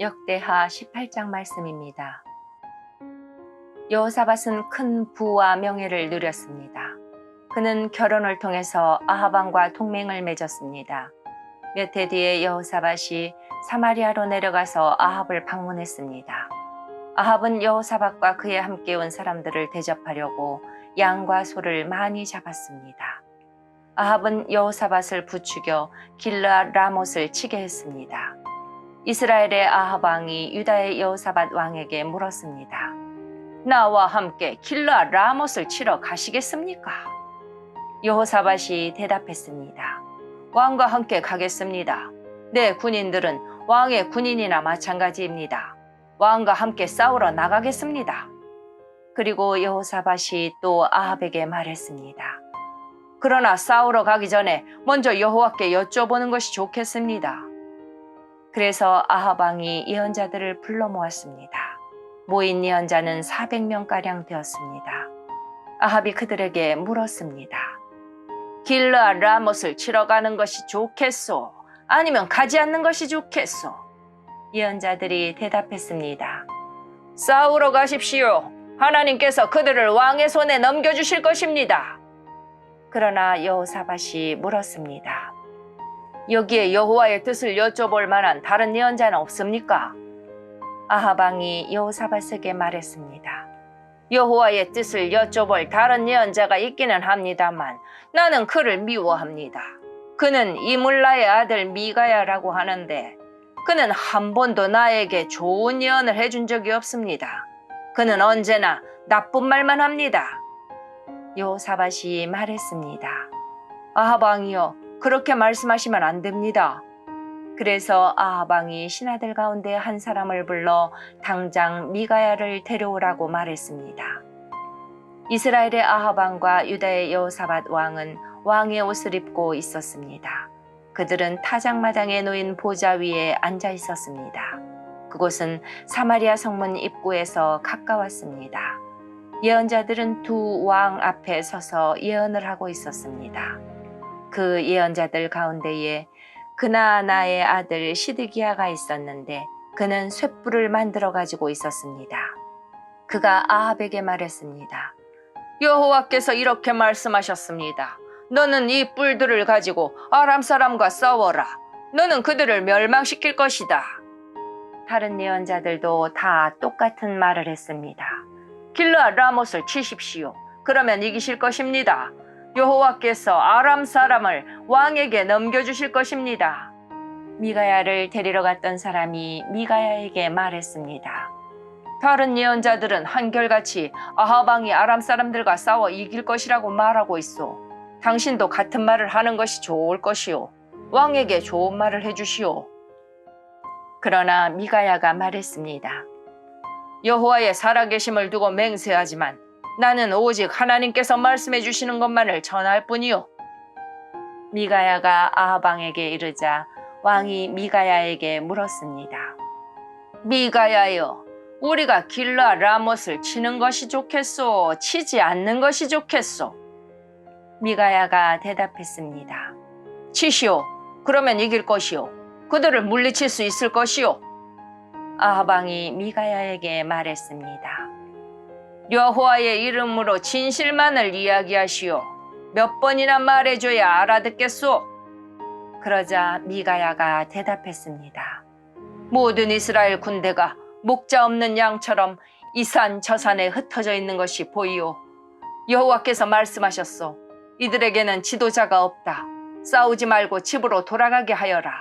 역대하 18장 말씀입니다. 여호사밧은 큰 부와 명예를 누렸습니다. 그는 결혼을 통해서 아하방과 동맹을 맺었습니다. 몇 해 뒤에 여호사밧이 사마리아로 내려가서 아합을 방문했습니다. 아합은 여호사밧과 그에 함께 온 사람들을 대접하려고 양과 소를 많이 잡았습니다. 아합은 여호사밧을 부추겨 길르앗 라못을 치게 했습니다. 이스라엘의 아합 왕이 유다의 여호사밧 왕에게 물었습니다. 나와 함께 길르앗 라못을 치러 가시겠습니까? 여호사밧이 대답했습니다. 왕과 함께 가겠습니다. 내 군인들은 왕의 군인이나 마찬가지입니다. 왕과 함께 싸우러 나가겠습니다. 그리고 여호사밧이 또 아합에게 말했습니다. 그러나 싸우러 가기 전에 먼저 여호와께 여쭤보는 것이 좋겠습니다. 그래서 아합 왕이 예언자들을 불러 모았습니다. 모인 예언자는 400명가량 되었습니다. 아합이 그들에게 물었습니다. 길르앗 라못을 치러 가는 것이 좋겠소? 아니면 가지 않는 것이 좋겠소? 예언자들이 대답했습니다. 싸우러 가십시오. 하나님께서 그들을 왕의 손에 넘겨주실 것입니다. 그러나 여호사밧이 물었습니다. 여기에 여호와의 뜻을 여쭤볼 만한 다른 예언자는 없습니까? 아하방이 여호사밧에게 말했습니다. 여호와의 뜻을 여쭤볼 다른 예언자가 있기는 합니다만 나는 그를 미워합니다. 그는 이물라의 아들 미가야라고 하는데 그는 한 번도 나에게 좋은 예언을 해준 적이 없습니다. 그는 언제나 나쁜 말만 합니다. 여호사밧이 말했습니다. 아하방이여 그렇게 말씀하시면 안 됩니다. 그래서 아하방이 신하들 가운데 한 사람을 불러 당장 미가야를 데려오라고 말했습니다. 이스라엘의 아하방과 유다의 여호사밧 왕은 왕의 옷을 입고 있었습니다. 그들은 타작마당에 놓인 보좌 위에 앉아 있었습니다. 그곳은 사마리아 성문 입구에서 가까웠습니다. 예언자들은 두 왕 앞에 서서 예언을 하고 있었습니다. 그 예언자들 가운데에 그나나의 아들 시드기야가 있었는데 그는 쇳불을 만들어 가지고 있었습니다. 그가 아합에게 말했습니다. 여호와께서 이렇게 말씀하셨습니다. 너는 이 뿔들을 가지고 아람 사람과 싸워라. 너는 그들을 멸망시킬 것이다. 다른 예언자들도 다 똑같은 말을 했습니다. 길르앗 라못을 치십시오. 그러면 이기실 것입니다. 여호와께서 아람 사람을 왕에게 넘겨주실 것입니다. 미가야를 데리러 갔던 사람이 미가야에게 말했습니다. 다른 예언자들은 한결같이 아하방이 아람 사람들과 싸워 이길 것이라고 말하고 있어. 당신도 같은 말을 하는 것이 좋을 것이요. 왕에게 좋은 말을 해주시오. 그러나 미가야가 말했습니다. 여호와의 살아계심을 두고 맹세하지만 나는 오직 하나님께서 말씀해 주시는 것만을 전할 뿐이요. 미가야가 아하방에게 이르자 왕이 미가야에게 물었습니다. 미가야여, 우리가 길라 라못을 치는 것이 좋겠소, 치지 않는 것이 좋겠소? 미가야가 대답했습니다. 치시오. 그러면 이길 것이오. 그들을 물리칠 수 있을 것이오. 아하방이 미가야에게 말했습니다. 여호와의 이름으로 진실만을 이야기하시오. 몇 번이나 말해줘야 알아듣겠소. 그러자 미가야가 대답했습니다. 모든 이스라엘 군대가 목자 없는 양처럼 이 산 저 산에 흩어져 있는 것이 보이오. 여호와께서 말씀하셨소. 이들에게는 지도자가 없다. 싸우지 말고 집으로 돌아가게 하여라.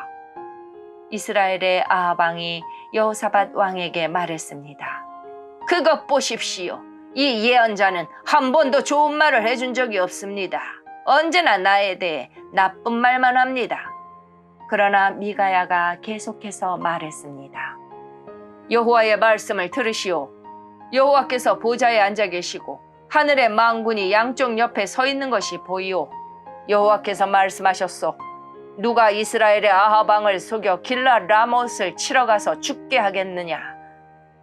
이스라엘의 아하방이 여호사밧 왕에게 말했습니다. 그것 보십시오. 이 예언자는 한 번도 좋은 말을 해준 적이 없습니다. 언제나 나에 대해 나쁜 말만 합니다. 그러나 미가야가 계속해서 말했습니다. 여호와의 말씀을 들으시오. 여호와께서 보좌에 앉아 계시고 하늘의 망군이 양쪽 옆에 서 있는 것이 보이오. 여호와께서 말씀하셨소. 누가 이스라엘의 아하방을 속여 길라 라못을 치러 가서 죽게 하겠느냐?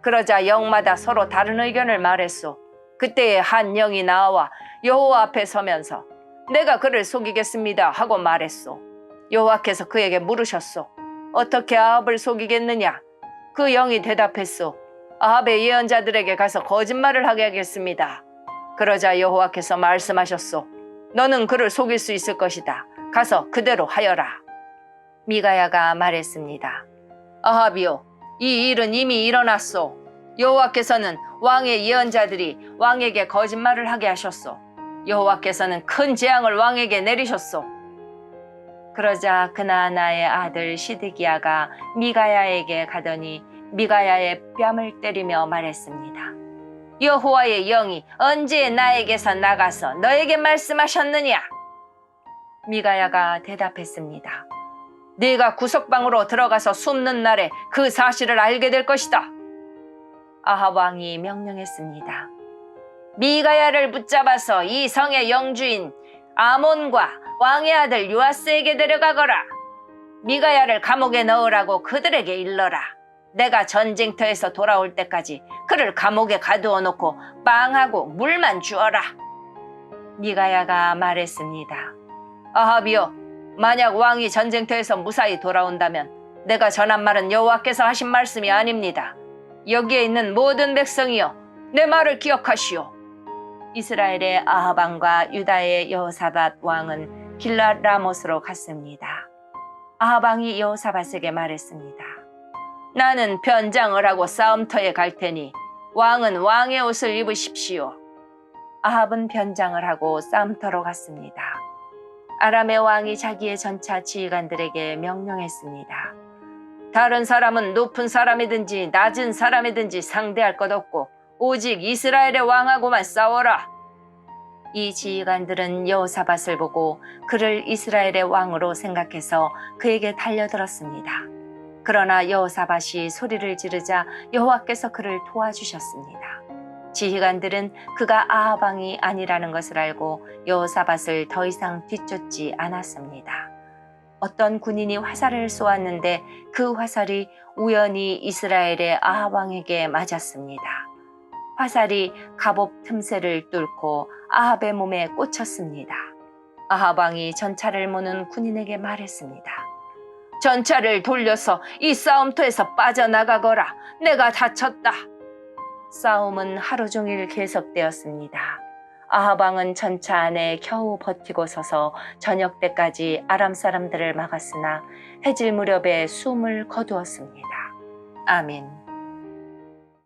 그러자 영마다 서로 다른 의견을 말했소. 그때에 한 영이 나와 여호와 앞에 서면서 내가 그를 속이겠습니다 하고 말했소. 여호와께서 그에게 물으셨소. 어떻게 아합을 속이겠느냐? 그 영이 대답했소. 아합의 예언자들에게 가서 거짓말을 하게 하겠습니다. 그러자 여호와께서 말씀하셨소. 너는 그를 속일 수 있을 것이다. 가서 그대로 하여라. 미가야가 말했습니다. 아합이요, 이 일은 이미 일어났소. 여호와께서는 왕의 예언자들이 왕에게 거짓말을 하게 하셨소. 여호와께서는 큰 재앙을 왕에게 내리셨소. 그러자 그나나의 아들 시드기야가 미가야에게 가더니 미가야의 뺨을 때리며 말했습니다. 여호와의 영이 언제 나에게서 나가서 너에게 말씀하셨느냐? 미가야가 대답했습니다. 네가 구석방으로 들어가서 숨는 날에 그 사실을 알게 될 것이다. 아합 왕이 명령했습니다. 미가야를 붙잡아서 이 성의 영주인 아몬과 왕의 아들 요아스에게 데려가거라. 미가야를 감옥에 넣으라고 그들에게 일러라. 내가 전쟁터에서 돌아올 때까지 그를 감옥에 가두어 놓고 빵하고 물만 주어라. 미가야가 말했습니다. 아합이여, 만약 왕이 전쟁터에서 무사히 돌아온다면 내가 전한 말은 여호와께서 하신 말씀이 아닙니다. 여기에 있는 모든 백성이여, 내 말을 기억하시오. 이스라엘의 아합 왕과 유다의 여호사밧 왕은 길랏 라못으로 갔습니다. 아합 왕이 여호사밧에게 말했습니다. 나는 변장을 하고 싸움터에 갈 테니 왕은 왕의 옷을 입으십시오. 아합은 변장을 하고 싸움터로 갔습니다. 아람의 왕이 자기의 전차 지휘관들에게 명령했습니다. 다른 사람은 높은 사람이든지 낮은 사람이든지 상대할 것 없고 오직 이스라엘의 왕하고만 싸워라. 이 지휘관들은 여호사밧을 보고 그를 이스라엘의 왕으로 생각해서 그에게 달려들었습니다. 그러나 여호사밧이 소리를 지르자 여호와께서 그를 도와주셨습니다. 지휘관들은 그가 아합 왕이 아니라는 것을 알고 여호사밧을 더 이상 뒤쫓지 않았습니다. 어떤 군인이 화살을 쏘았는데 그 화살이 우연히 이스라엘의 아합 왕에게 맞았습니다. 화살이 갑옷 틈새를 뚫고 아합의 몸에 꽂혔습니다. 아합 왕이 전차를 모는 군인에게 말했습니다. 전차를 돌려서 이 싸움터에서 빠져나가거라. 내가 다쳤다. 싸움은 하루 종일 계속되었습니다. 아합 왕은 전차 안에 겨우 버티고 서서 저녁 때까지 아람 사람들을 막았으나 해질 무렵에 숨을 거두었습니다. 아멘.